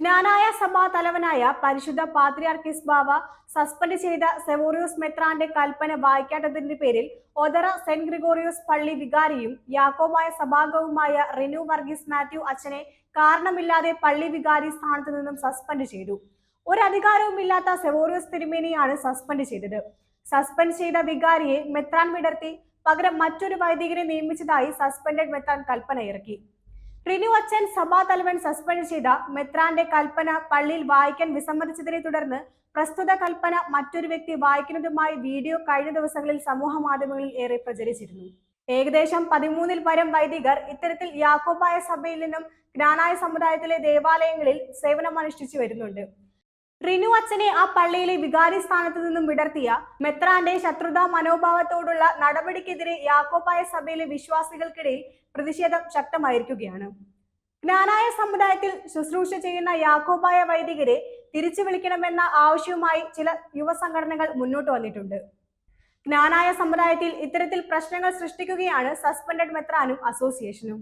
ജ്ഞാനായ സഭാ തലവനായ പരിശുദ്ധ പാത്രിയാർക്കിസ് ബാവ സസ്പെൻഡ് ചെയ്ത സെവോറിയോസ് മെത്രാന്റെ കൽപ്പന വായിക്കാത്തതിന്റെ പേരിൽ ഒതറ സെന്റ് ഗ്രിഗോറിയോസ് പള്ളി വികാരിയും യാക്കോമായ സഭാംഗവുമായ റിനു വർഗീസ് മാത്യു അച്ഛനെ കാരണമില്ലാതെ പള്ളി വികാരി സ്ഥാനത്ത് നിന്നും സസ്പെൻഡ് ചെയ്തു. ഒരു അധികാരവുമില്ലാത്ത സെവോറിയോസ് തിരുമേനിയാണ് സസ്പെൻഡ് ചെയ്തത്. സസ്പെൻഡ് ചെയ്ത വികാരിയെ മെത്രാൻ വിടർത്തി പകരം മറ്റൊരു വൈദികനെ നിയമിച്ചതായി സസ്പെൻഡഡ് മെത്രാൻ കൽപ്പന ഇറക്കി. റിനു അച്ഛൻ സഭാ തലവൻ സസ്പെൻഡ് ചെയ്ത മെത്രാന്റെ കൽപ്പന പള്ളിയിൽ വായിക്കാൻ വിസമ്മതിച്ചതിനെ തുടർന്ന് പ്രസ്തുത കൽപ്പന മറ്റൊരു വ്യക്തി വായിക്കുന്നതുമായി വീഡിയോ കഴിഞ്ഞ ദിവസങ്ങളിൽ സമൂഹ മാധ്യമങ്ങളിൽ ഏറെ പ്രചരിച്ചിരുന്നു. ഏകദേശം പതിമൂന്നിൽ പരം വൈദികർ ഇത്തരത്തിൽ യാക്കോബായ സഭയിൽ നിന്നും ജ്ഞാനായ സമുദായത്തിലെ ദേവാലയങ്ങളിൽ സേവനമനുഷ്ഠിച്ചു വരുന്നുണ്ട്. റിനു അച്ഛനെ ആ പള്ളിയിലെ വികാരി സ്ഥാനത്ത് നിന്നും വിടർത്തിയ മെത്രാന്റെ ശത്രുതാ മനോഭാവത്തോടുള്ള നടപടിക്കെതിരെ യാക്കോബായ സഭയിലെ വിശ്വാസികൾക്കിടയിൽ പ്രതിഷേധം ശക്തമായിരിക്കുകയാണ്. ജ്ഞാനായ സമുദായത്തിൽ ശുശ്രൂഷ ചെയ്യുന്ന യാക്കോബായ വൈദികരെ തിരിച്ചു വിളിക്കണമെന്ന ആവശ്യവുമായി ചില യുവസംഘടനകൾ മുന്നോട്ട് വന്നിട്ടുണ്ട്. ജ്ഞാനായ സമുദായത്തിൽ ഇത്തരത്തിൽ പ്രശ്നങ്ങൾ സൃഷ്ടിക്കുകയാണ് സസ്പെൻഡഡ് മെത്രാനും അസോസിയേഷനും.